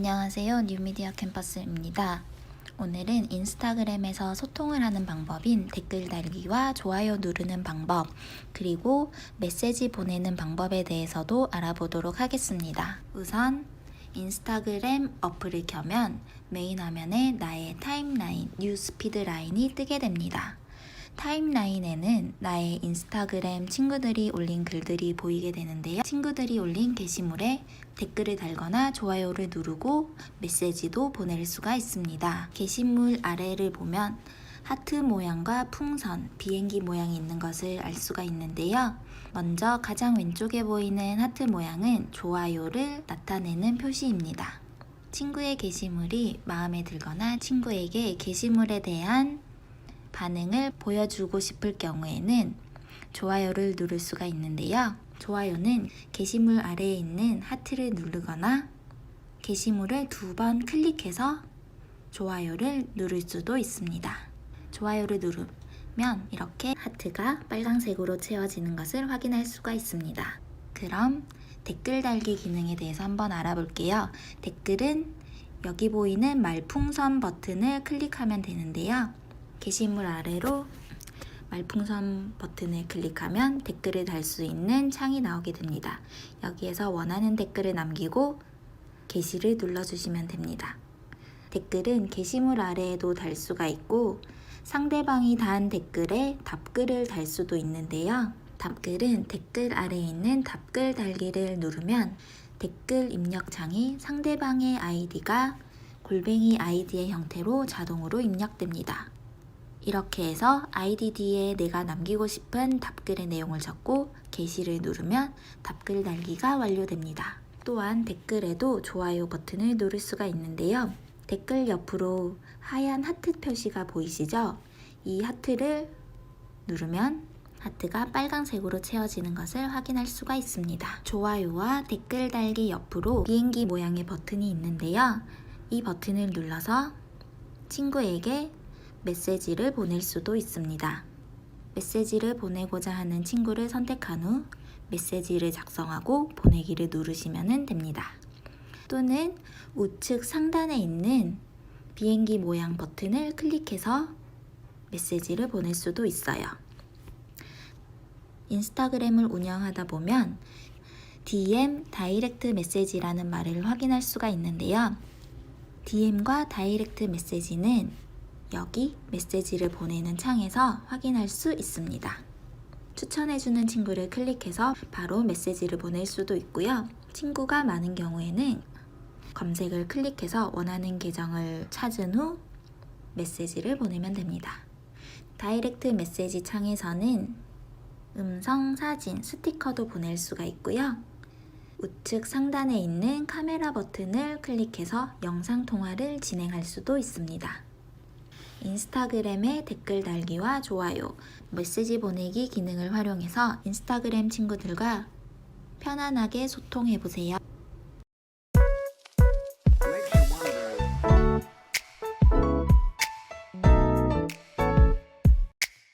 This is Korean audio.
안녕하세요. 뉴미디어 캠퍼스입니다. 오늘은 인스타그램에서 소통을 하는 방법인 댓글 달기와 좋아요 누르는 방법, 그리고 메시지 보내는 방법에 대해서도 알아보도록 하겠습니다. 우선 인스타그램 어플을 켜면 메인 화면에 나의 타임라인, 뉴스피드 라인이 뜨게 됩니다. 타임라인에는 나의 인스타그램 친구들이 올린 글들이 보이게 되는데요. 친구들이 올린 게시물에 댓글을 달거나 좋아요를 누르고 메시지도 보낼 수가 있습니다. 게시물 아래를 보면 하트 모양과 풍선, 비행기 모양이 있는 것을 알 수가 있는데요. 먼저 가장 왼쪽에 보이는 하트 모양은 좋아요를 나타내는 표시입니다. 친구의 게시물이 마음에 들거나 친구에게 게시물에 대한 반응을 보여주고 싶을 경우에는 좋아요를 누를 수가 있는데요. 좋아요는 게시물 아래에 있는 하트를 누르거나 게시물을 두 번 클릭해서 좋아요를 누를 수도 있습니다. 좋아요를 누르면 이렇게 하트가 빨간색으로 채워지는 것을 확인할 수가 있습니다. 그럼 댓글 달기 기능에 대해서 한번 알아볼게요. 댓글은 여기 보이는 말풍선 버튼을 클릭하면 되는데요. 게시물 아래로 말풍선 버튼을 클릭하면 댓글을 달 수 있는 창이 나오게 됩니다. 여기에서 원하는 댓글을 남기고 게시를 눌러주시면 됩니다. 댓글은 게시물 아래에도 달 수가 있고 상대방이 단 댓글에 답글을 달 수도 있는데요. 답글은 댓글 아래에 있는 답글 달기를 누르면 댓글 입력창이 상대방의 아이디가 골뱅이 아이디의 형태로 자동으로 입력됩니다. 이렇게 해서 아이디 뒤에 내가 남기고 싶은 답글의 내용을 적고 게시를 누르면 답글 달기가 완료됩니다. 또한 댓글에도 좋아요 버튼을 누를 수가 있는데요. 댓글 옆으로 하얀 하트 표시가 보이시죠? 이 하트를 누르면 하트가 빨강색으로 채워지는 것을 확인할 수가 있습니다. 좋아요와 댓글 달기 옆으로 비행기 모양의 버튼이 있는데요. 이 버튼을 눌러서 친구에게 메시지를 보낼 수도 있습니다. 메시지를 보내고자 하는 친구를 선택한 후 메시지를 작성하고 보내기를 누르시면 됩니다. 또는 우측 상단에 있는 비행기 모양 버튼을 클릭해서 메시지를 보낼 수도 있어요. 인스타그램을 운영하다 보면 DM 다이렉트 메시지라는 말을 확인할 수가 있는데요. DM과 다이렉트 메시지는 여기 메시지를 보내는 창에서 확인할 수 있습니다. 추천해주는 친구를 클릭해서 바로 메시지를 보낼 수도 있고요. 친구가 많은 경우에는 검색을 클릭해서 원하는 계정을 찾은 후 메시지를 보내면 됩니다. 다이렉트 메시지 창에서는 음성, 사진, 스티커도 보낼 수가 있고요. 우측 상단에 있는 카메라 버튼을 클릭해서 영상 통화를 진행할 수도 있습니다. 인스타그램의 댓글 달기와 좋아요, 메시지 보내기 기능을 활용해서 인스타그램 친구들과 편안하게 소통해 보세요.